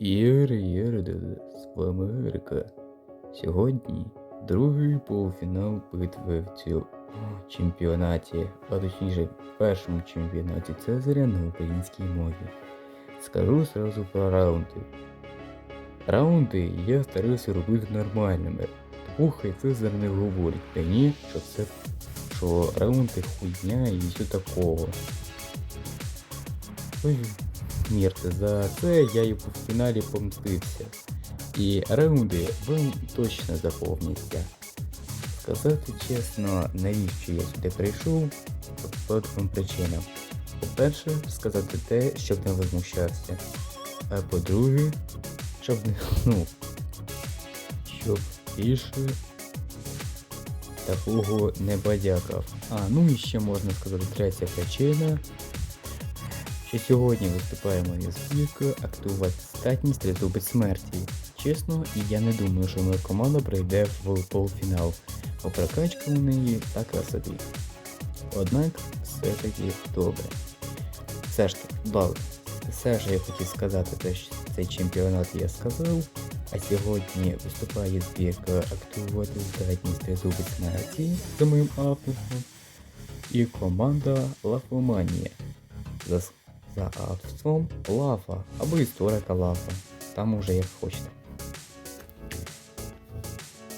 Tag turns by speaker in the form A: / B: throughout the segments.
A: Єре, з вами Ерика. Сьогодні другий полуфінал битви в цьому чемпіонаті, а точніше в першому чемпіонаті Цезаря на українській мові. Скажу сразу про раунди. Раунди я старався робити нормальними. Тому хай Цезар не говорить мені, що це що раунди хуйня і все такого. Ой, Мірте, за це я і в фіналі помстився. І раунди вам точно заповняться. Сказати чесно, навіщо я сюди прийшов, по двом причинам. По-перше, сказати те, щоб не возмущався. А по-друге, щоб не ну, щоб більше такого не бадякав. А, ну і ще можна сказати третя причина, що сьогодні виступає моя збірка активувати статність тризубець смерті. Чесно, і я не думаю, що моя команда прийде в полуфінал, бо прокачка у неї така собі. Однак все-таки добре. Все ж таки. Все ж я хотів сказати, те, що цей чемпіонат я сказав, а сьогодні виступає збірка активувати здатність тризубець смерті за моїм авторством і команда Лафоманія за, авторством Лафа або історика Лафа. Там уже як хочете.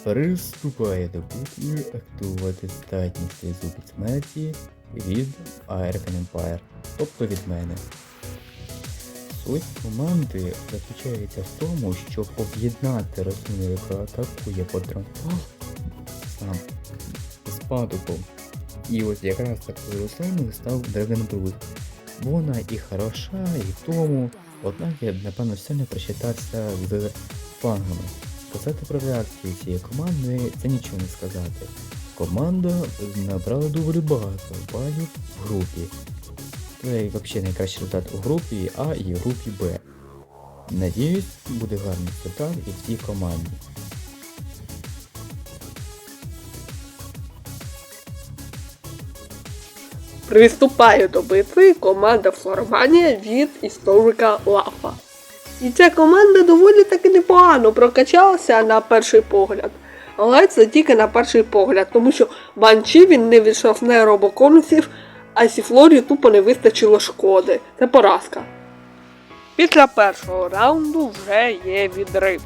A: Приступає до битви активувати здатність тризубець смерті від American Empire, тобто від мене. Суть команди заключається в тому, щоб об'єднати рослину, яка атакує по сам з патуком. І ось якраз такою рослиною став Brood. Вона і хороша, і тому, однак я напевно сильно прочитався з фангами. Сказати про реакцію цієї команди це нічого не сказати. Команда набрала доволі багато балів в групі. Це взагалі найкращий результат у групі А і групі Б. Надіюсь, буде гарний результат і в цій команді.
B: Приступає до битви команда Флорманія від історика Лафа. І ця команда доволі таки непогано прокачалася на перший погляд. Але це тільки на перший погляд, тому що банчі він не відшафне робоконусів, а Сіфлорі тупо не вистачило шкоди. Це поразка. Після першого раунду вже є відрив.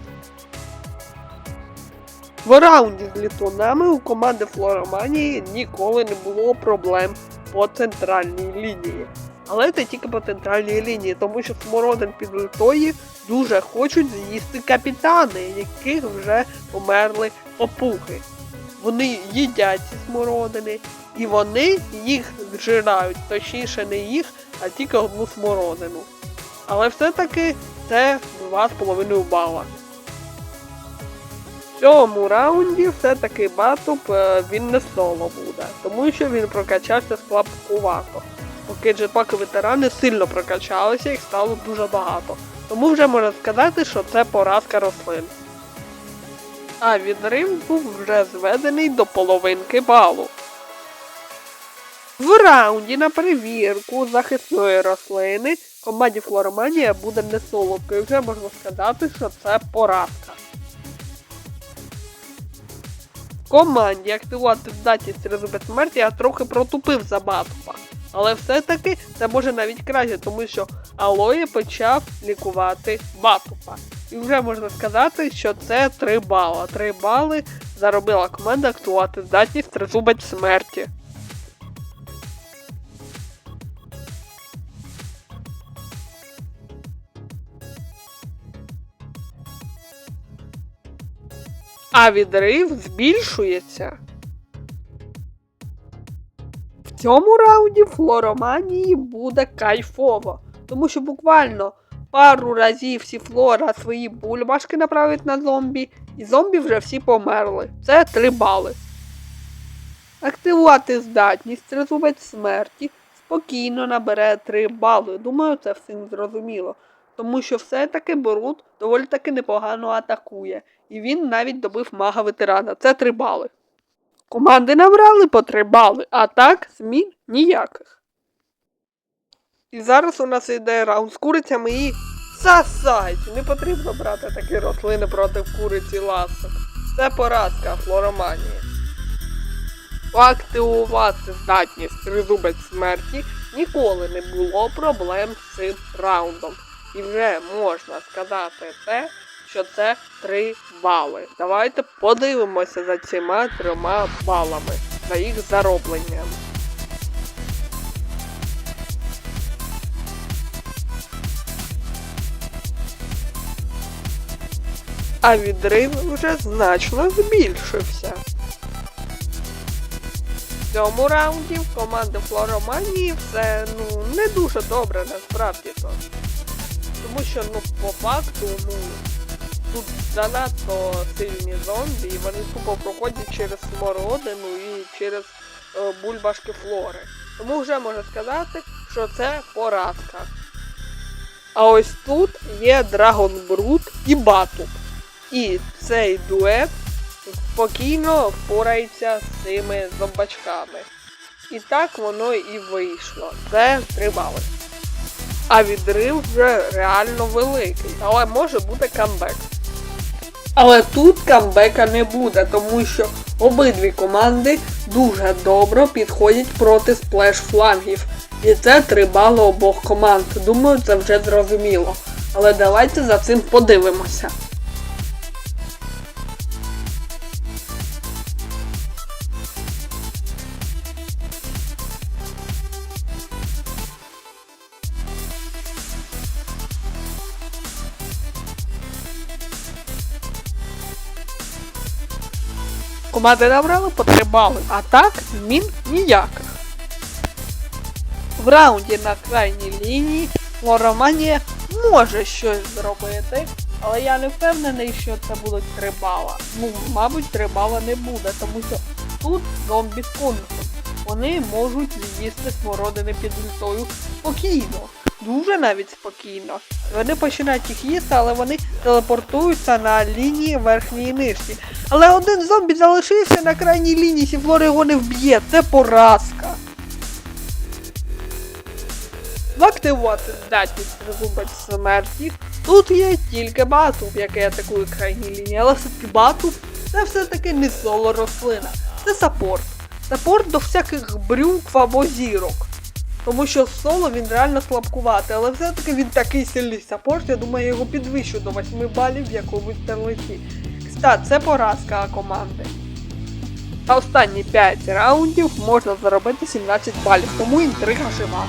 B: В раунді з літунами у команди Флороманії ніколи не було проблем по центральній лінії. Але це тільки по центральній лінії, тому що смородин під литої дуже хочуть з'їсти капітани, яких вже померли попуги. Вони їдять ці смородини, і вони їх зжирають, точніше не їх, а тільки одну смородину. Але все-таки це 2,5 бала. В цьому раунді все-таки Батуп е, він не соло буде, тому що він прокачався слабкувато. Поки джетпаки ветерани сильно прокачалися, їх стало дуже багато. Тому вже можна сказати, що це поразка рослин. А відрив був вже зведений до половинки балу. В раунді на перевірку захисної рослини команді Флороманія буде не солодкою. Вже можна сказати, що це поразка. Команді активувати здатність резубет смерті я трохи протупив за Батупа. Але все-таки це може навіть краще, тому що Алоє почав лікувати Батупа. І вже можна сказати, що це 3 бала. 3 бали заробила команда актувати здатність тризубець смерті. А відрив збільшується. В цьому раунді флороманії буде кайфово, тому що буквально пару разів всі флора свої бульбашки направить на зомбі, і зомбі вже всі померли. Це 3 бали. Активувати здатність тризубець смерті спокійно набере 3 бали. Думаю, це всім зрозуміло. Тому що все-таки Борут доволі таки непогано атакує. І він навіть добив мага ветерана. Це 3 бали. Команди набрали по 3 бали, а так змін ніяких. І зараз у нас йде раунд з курицями і Сасать! Не потрібно брати такі рослини проти куриці ласок. Це поразка флороманії. Активувати здатність тризубець смерті ніколи не було проблем з цим раундом. І вже можна сказати те, що це 3 бали. Давайте подивимося за цими трьома балами, за їх заробленням. А відрив вже значно збільшився. В цьому раунді в команди Флороманії все ну не дуже добре насправді то. Тому що ну по факту ну тут занадто сильні зомбі, і вони тупо проходять через смородину і через е, бульбашки флори. Тому вже можна сказати, що це поразка. А ось тут є Драгон Брут і Батуб. І цей дует спокійно впорається з цими зомбачками. І так воно і вийшло. Це три бали. А відрив вже реально великий, але може бути камбек. Але тут камбека не буде, тому що обидві команди дуже добре підходять проти сплеш флангів. І це три бали обох команд. Думаю, це вже зрозуміло. Але давайте за цим подивимося. Команди набрали по 3 бали, а так змін ніяких. В раунді на крайній лінії Флороманія може щось зробити, але я не впевнений, що це будуть 3 бала. Ну, мабуть, 3 бала не буде, тому що тут зомбі з конусом. Вони можуть з'їсти смородини під літою спокійно. Дуже навіть спокійно. Вони починають їх їсти, але вони телепортуються на лінії верхньої і. Але один зомбі залишився на крайній лінії, Сіфлора його не вб'є. Це поразка. Активувати здатність зубець смерті. Тут є тільки батуб, який атакує крайні лінії, але все-таки батуб це все-таки не соло рослина. Це саппорт. Саппорт до всяких брюкв або зірок. Тому що соло він реально слабкуватий, але все-таки він такий сильний саппорт, я думаю, я його підвищу до 8 балів в якомусь терлиці. Кстати, це поразка команди. А останні 5 раундів можна заробити 17 балів, тому інтрига жива.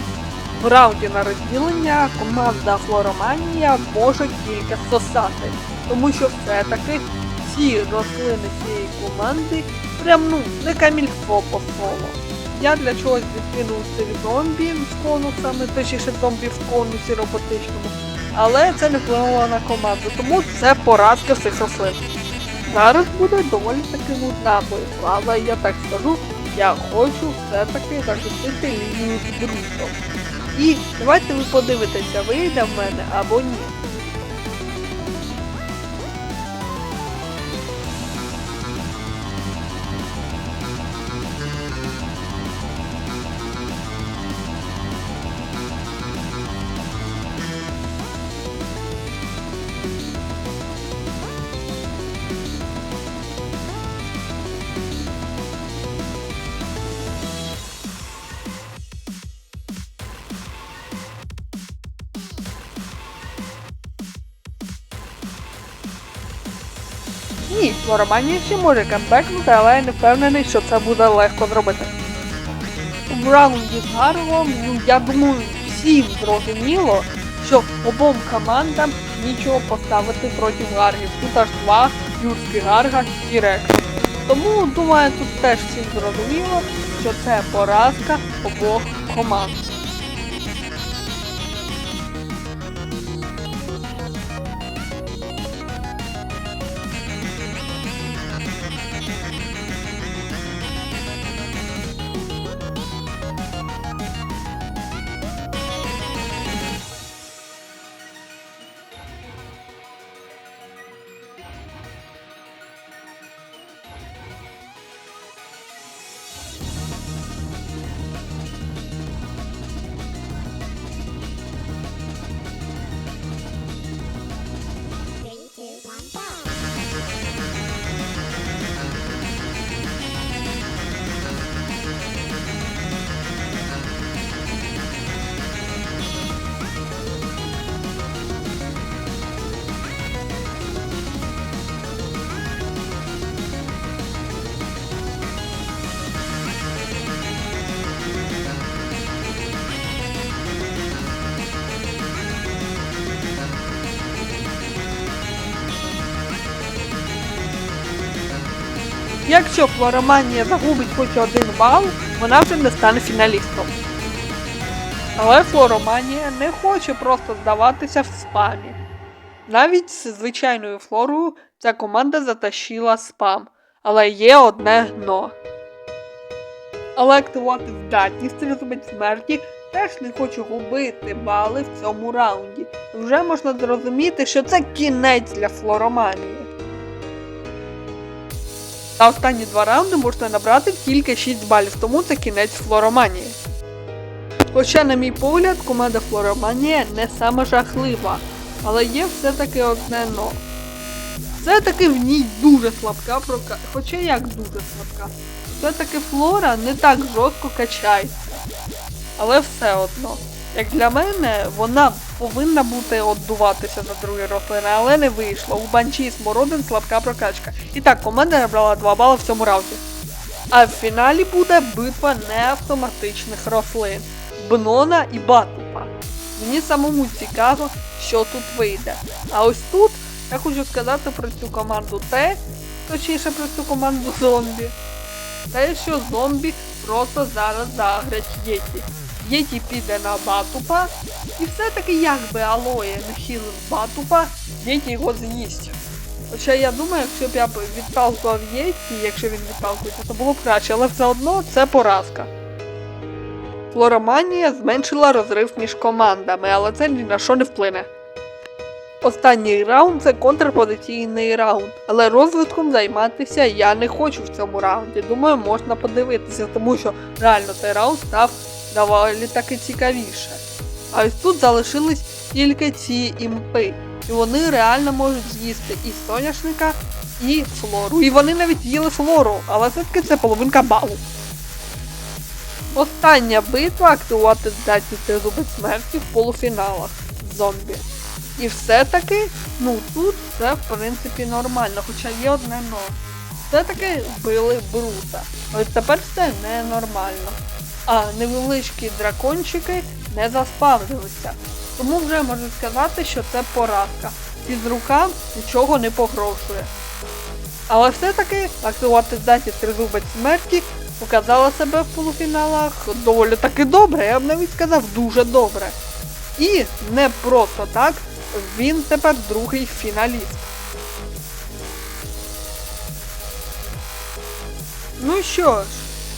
B: В раунді на розділення команда Флороманія може тільки сосати, тому що все-таки всі рослини цієї команди прям ну не камільфо по соло. Я для чогось відкинув цих зомбі з конусами, точніше зомбі в конусі роботичному, але це не впливало на команду, тому це поразка всіх рослин. Зараз буде доволі таки нудна але я так скажу, я хочу все-таки захистити лінію з друзом. І давайте ви подивитеся, вийде в мене або ні. Ні, Романія ще може камбекнути, але я не впевнений, що це буде легко зробити. В раунді з Гарвом, ну я думаю, всім зрозуміло, що обом командам нічого поставити проти гаргів. Тут аж два юрські гарга і рекс. Тому, думаю, тут теж всім зрозуміло, що це поразка обох команд. Якщо Флороманія загубить хоч один бал, вона вже не стане фіналістом. Але Флороманія не хоче просто здаватися в спамі. Навіть з звичайною флорою ця команда затащила спам. Але є одне но. Але активувати здатність зробить смерті теж не хоче губити бали в цьому раунді. Вже можна зрозуміти, що це кінець для флороманії. За останні два раунди можна набрати тільки 6 балів, тому це кінець флороманії. Хоча, на мій погляд, команда Флороманія не саме жахлива, але є все-таки одне но. Все-таки в ній дуже слабка прока. Хоча як дуже слабка. Все-таки флора не так жорстко качається. Але все одно. Як для мене, вона повинна бути отдуватися на другий рослини, але не вийшло. У банчі смородин слабка прокачка. І так, команда набрала 2 бали в цьому раунді. А в фіналі буде битва неавтоматичних рослин Бнона і Батупа. Мені самому цікаво, що тут вийде. А ось тут я хочу сказати про цю команду те, точніше про цю команду зомбі. Те, що зомбі просто зараз загрять Єті. Єті піде на Батупа, і все-таки якби Алоє не хілив Батупа, Єті його з'їсть. Хоча я думаю, якщо б я б відталкував Єті, якщо він відталкується, то було б краще, але все одно це поразка. Флороманія зменшила розрив між командами, але це ні на що не вплине. Останній раунд це контрпозиційний раунд, але розвитком займатися я не хочу в цьому раунді. Думаю, можна подивитися, тому що реально цей раунд став доволі таки цікавіше. А ось тут залишились тільки ці імпи. І вони реально можуть з'їсти і соняшника, і флору. І вони навіть їли флору, але все-таки це половинка балу. Остання битва активувати здатність зубить смерті в полуфіналах зомбі. І все-таки, ну тут це в принципі нормально, хоча є одне но. Все-таки вбили Брута. Ось тепер все ненормально. А невеличкі дракончики не заспавнилися. Тому вже можу сказати, що це поразка. Із рукам нічого не погрожує. Але все-таки активувати здатність тризубець смерті показала себе в полуфіналах доволі таки добре, я б навіть сказав дуже добре. І не просто так, він тепер другий фіналіст. Ну що ж,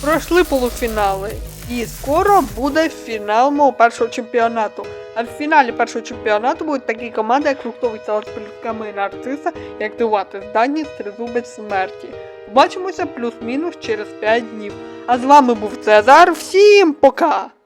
B: пройшли полуфінали. І скоро буде фінал мого першого чемпіонату. А в фіналі першого чемпіонату будуть такі команди, як фруктовий салат з плюсками нарциса і активувати здатність тризубець смерті. Побачимося плюс-мінус через 5 днів. А з вами був Цезар. Всім пока!